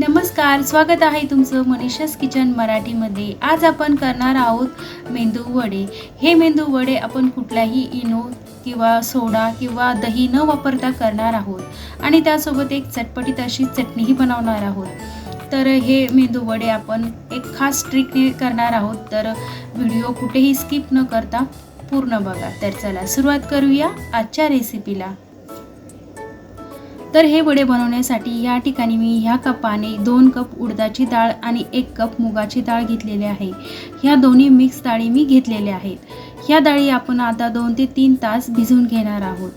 नमस्कार स्वागत आहे तुमचं मनीषास किचन मराठीमध्ये. आज आपण करणार आहोत मेंदू वडे. हे मेंदू वडे आपण कुठलाही इनो किंवा सोडा किंवा दही न वापरता करणार आहोत. आणि त्यासोबत एक चटपटीत अशी चटणीही बनवणार आहोत. तर हे मेंदू वडे आपण एक खास ट्रिकने करणार आहोत. तर व्हिडिओ कुठेही स्किप न करता पूर्ण बघा. तर चला सुरुवात करूया आजच्या रेसिपीला. तर हे वडे बनवण्यासाठी या ठिकाणी मी ह्या कपाने दोन कप उडदाची डाळ आणि एक कप मुगाची डाळ घेतलेली आहे. ह्या दोन्ही मिक्स डाळी मी घेतलेल्या आहेत. ह्या डाळी आपण आता दोन ते तीन तास भिजून घेणार आहोत.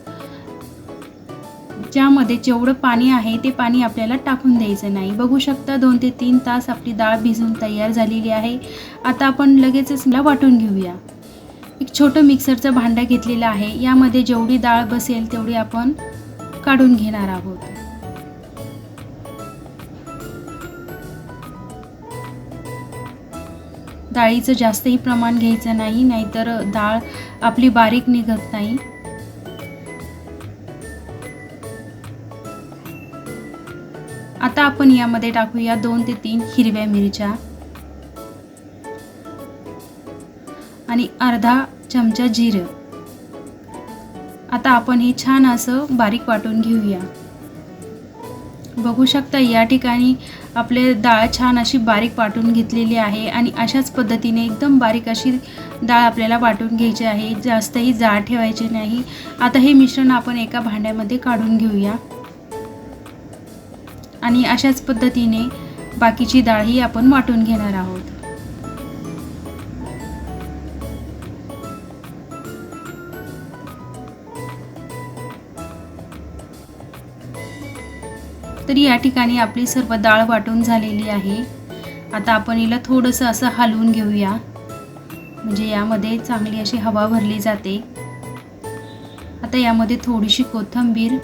ज्यामध्ये जेवढं पाणी आहे ते पाणी आपल्याला टाकून द्यायचं नाही. बघू शकता दोन ते तीन तास आपली डाळ भिजून तयार झालेली आहे. आता आपण लगेचच मला वाटून घेऊया. एक छोटं मिक्सरचं भांडं घेतलेलं आहे. यामध्ये जेवढी डाळ बसेल तेवढी आपण काढून घेणार आहोत. डाळीचं जास्तही प्रमाण घ्यायचं नाही नाहीतर डाळ आपली बारीक निघत नाही. आता आपण यामध्ये टाकूया दोन ते तीन हिरव्या मिरच्या. आणि अर्धा चमचा जिरं. आता आपण हे छान असं बारीक वाटून घेऊया. बघू शकता या ठिकाणी आपले डाळ छान अशी बारीक वाटून घेतलेली आहे आणि अशाच पद्धतीने एकदम बारीक अशी डाळ आपल्याला वाटून घ्यायची आहे. जास्तही जाड ठेवायची नाही. आता हे मिश्रण आपण एका भांड्यामध्ये काढून घेऊया. आणि अशाच पद्धतीने बाकीची डाळही आपण वाटून घेणार आहोत. तर या ठिकाणी आपली सर्व डाळ वाटून झालेली आहे. आता आपण हिला थोडंसं असं हलवून घेऊया. म्हणजे यामध्ये चांगली अशी हवा भरली जाते. आता यामध्ये थोडीशी कोथिंबीर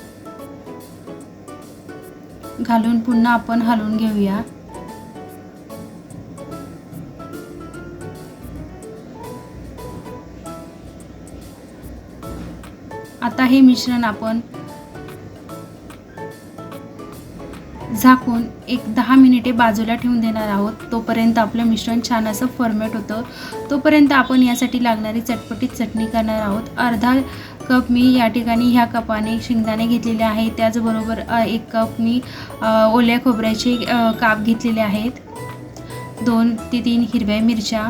घालून पुन्हा आपण हलवून घेऊया. आता हे मिश्रण आपण झाकून एक दहा मिनिटे बाजूला ठेवून देणार आहोत. तोपर्यंत आपलं मिश्रण छान असं फॉर्मेट होतं. तोपर्यंत आपण यासाठी लागणारी चटपटीत चटणी करणार आहोत. अर्धा कप मी या ठिकाणी ह्या कपाने शेंगदाणे घेतलेले आहे त्याचबरोबर एक कप मी ओल्या खोबऱ्याचे काप घेतलेले आहेत. दोन ते तीन हिरव्या मिरच्या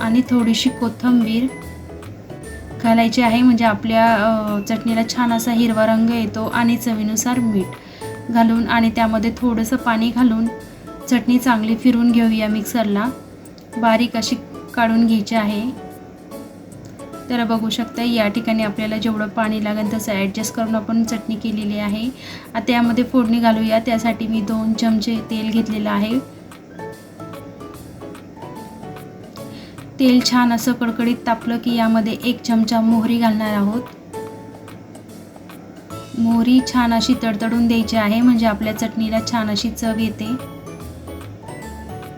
आणि थोडीशी कोथिंबीर. घालायची आहे. म्हणजे आपल्या चटणीला छान असा हिरवा रंग येतो आणि चवीनुसार मीठ घालून आणि त्यामध्ये थोडंसं पाणी घालून चटणी चांगली फिरून घेऊया मिक्सरला. बारीक अशी काढून घ्यायची आहे. तर बघू शकता या ठिकाणी आपल्याला जेवढं पाणी लागेल तसं ॲडजस्ट करून आपण चटणी केलेली आहे. आता यामध्ये फोडणी घालूया. त्यासाठी मी दोन चमचे तेल घेतलेलं आहे. तेल छान असं कडकडीत तापलं की यामध्ये एक चमचा मोहरी घालणार आहोत. मोहरी छान अशी तडतडून द्यायची आहे म्हणजे आपल्या चटणीला छान अशी चव येते.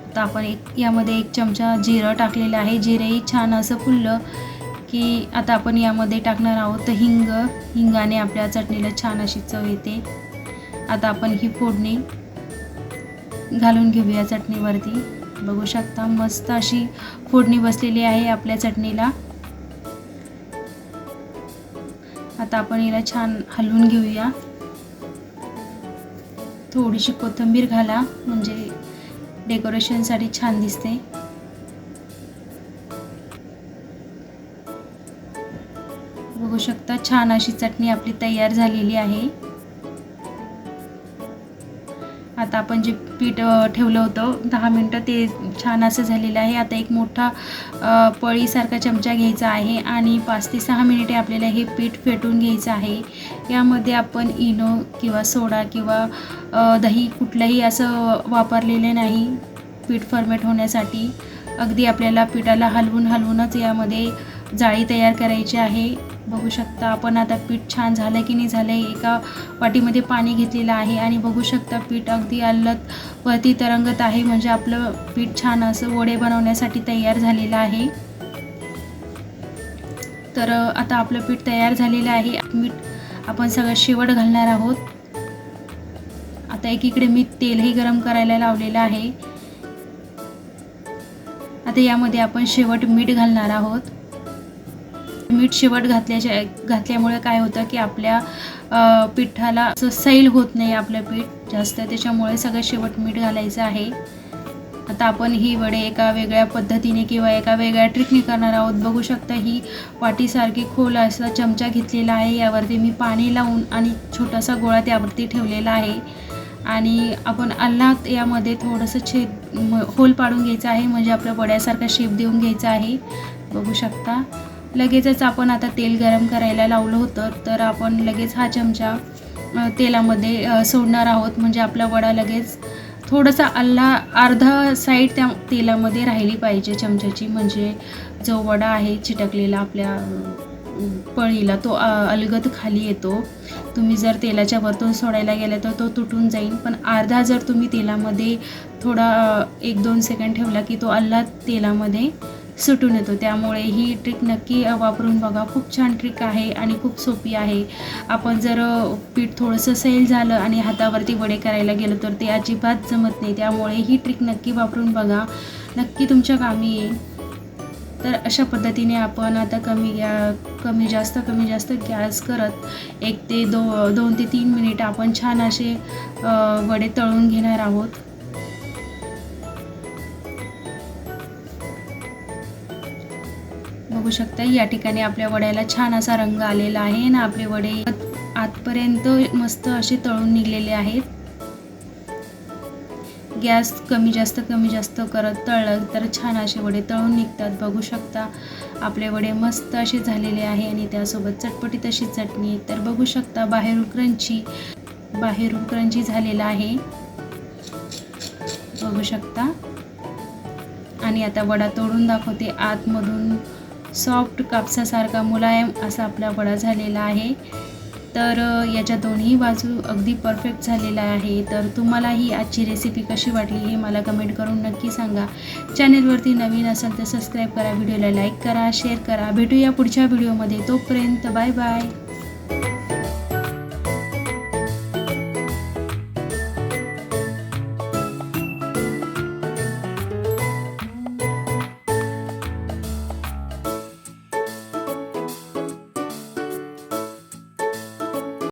आता आपण एक यामध्ये एक चमचा जिरं टाकलेलं आहे. जिरेही छान असं फुललं की आता आपण यामध्ये टाकणार आहोत हिंग. हिंगाने आपल्या चटणीला छान अशी चव येते. आता आपण ही फोडणी घालून घेऊया चटणीवरती. बघू शकता मस्त अशी फोडणी बसलेली आहे आपल्या चटणीला. आता आपण हिला छान हलवून घेऊया. थोडीशी कोथिंबीर घाला म्हणजे डेकोरेशनसाठी छान दिसते. बघू शकता छान अशी चटणी आपली तयार झालेली आहे. आता आपण जे पीठ ठेवलं होतं दहा मिनटं ते छान असं झालेलं आहे. आता एक मोठा पळीसारखा चमचा घ्यायचा आहे आणि पाच ते सहा मिनिटे आपल्याला हे पीठ फेटून घ्यायचं आहे. यामध्ये आपण इनो किंवा सोडा किंवा दही कुठलंही असं वापरलेलं नाही पीठ फर्मेट होण्यासाठी. अगदी आपल्याला पिठाला हलवून हलवूनच यामध्ये जाळी तयार करायची आहे. बघू शकता आपण आता पीठ छान झालं की नाही झालं एका वाटीमध्ये पाणी घेतलेलं आहे आणि बघू शकता पीठ अगदी अल्लत वरती तरंगत आहे म्हणजे आपलं पीठ छान असं वडे बनवण्यासाठी तयार झालेलं आहे. तर आता आपलं पीठ तयार झालेलं आहे. मीठ आपण सगळं शेवट घालणार आहोत. आता एकीकडे मी तेलही गरम करायला लावलेलं आहे. आता यामध्ये आपण शेवट मीठ घालणार आहोत. मीठ शेवट घातल्याच्या घातल्यामुळे काय होतं की आपल्या पिठाला असं सैल होत नाही आपलं पीठ जास्त. त्याच्यामुळे सगळं शेवट मीठ घालायचं आहे. आता आपण ही वडे एका वेगळ्या पद्धतीने किंवा एका वेगळ्या ट्रिकने करणार आहोत. बघू शकता ही वाटीसारखी खोल असा चमचा घेतलेला आहे. यावरती मी पाणी लावून आणि छोटासा गोळा त्यावरती ठेवलेला आहे. आणि आपण अल्लात यामध्ये थोडंसं छेद होल पाडून घ्यायचं आहे. म्हणजे आपल्या वड्यासारखा शेप देऊन घ्यायचा आहे. बघू शकता. लगेचच आपण आता तेल गरम करायला लावलं होतं तर आपण लगेच हा चमचा तेलामध्ये सोडणार आहोत. म्हणजे आपला वडा लगेच थोडासा अल्ला अर्धा साईड त्या तेलामध्ये राहिली पाहिजे चमच्याची. म्हणजे जो वडा आहे चिटकलेला आपल्या पळीला तो अलगद खाली येतो. तुम्ही जर तेलाच्या वरतून सोडायला गेला तर तो तुटून जाईल. पण अर्धा जर तुम्ही तेलामध्ये थोडा एक दोन सेकंड ठेवला की तो अल्ला तेलामध्ये सुटून येतो. त्यामुळे ही ट्रिक नक्की वापरून बघा. खूप छान ट्रिक आहे आणि खूप सोपी आहे. आपण जर पीठ थोडंसं सैल झालं आणि हातावरती वडे करायला गेलो तर ते अजिबात जमत नाही. त्यामुळे ही ट्रिक नक्की वापरून बघा. नक्की तुमच्या कामी येईल. तर अशा पद्धतीने आपण आता कमी गॅ कमी जास्त कमी जास्त गॅस करत एक ते दो दोन ते तीन मिनिट आपण छान असे वडे तळून घेणार आहोत. बघू शकता या ठिकाणी आपल्या वड्याला छान असा रंग आलेला आहे ना आपले वडे आतपर्यंत मस्त असे तळून निघलेले आहेत. गॅस कमी जास्त कमी जास्त करत तळलं तर छान असे वडे तळून निघतात. बघू शकता आपले वडे मस्त असे झालेले आहे आणि त्यासोबत चटपटीत अशी चटणी. तर बघू शकता बाहेरून क्रंची बाहेरून क्रंची झालेला आहे. बघू शकता. आणि आता वडा तोडून दाखवते आतमधून. सॉफ्ट कापसासारखा मुलायम असा आपला वडा झालेला आहे. तर याच्या दोन्ही बाजू अगदी परफेक्ट झालेला आहे. तर तुम्हाला ही आजची रेसिपी कशी वाटली हे मला कमेंट करून नक्की सांगा. चॅनेलवरती नवीन असेल तर सबस्क्राईब करा व्हिडिओला लाईक करा शेअर करा. भेटूया पुढच्या व्हिडिओमध्ये तोपर्यंत बाय बाय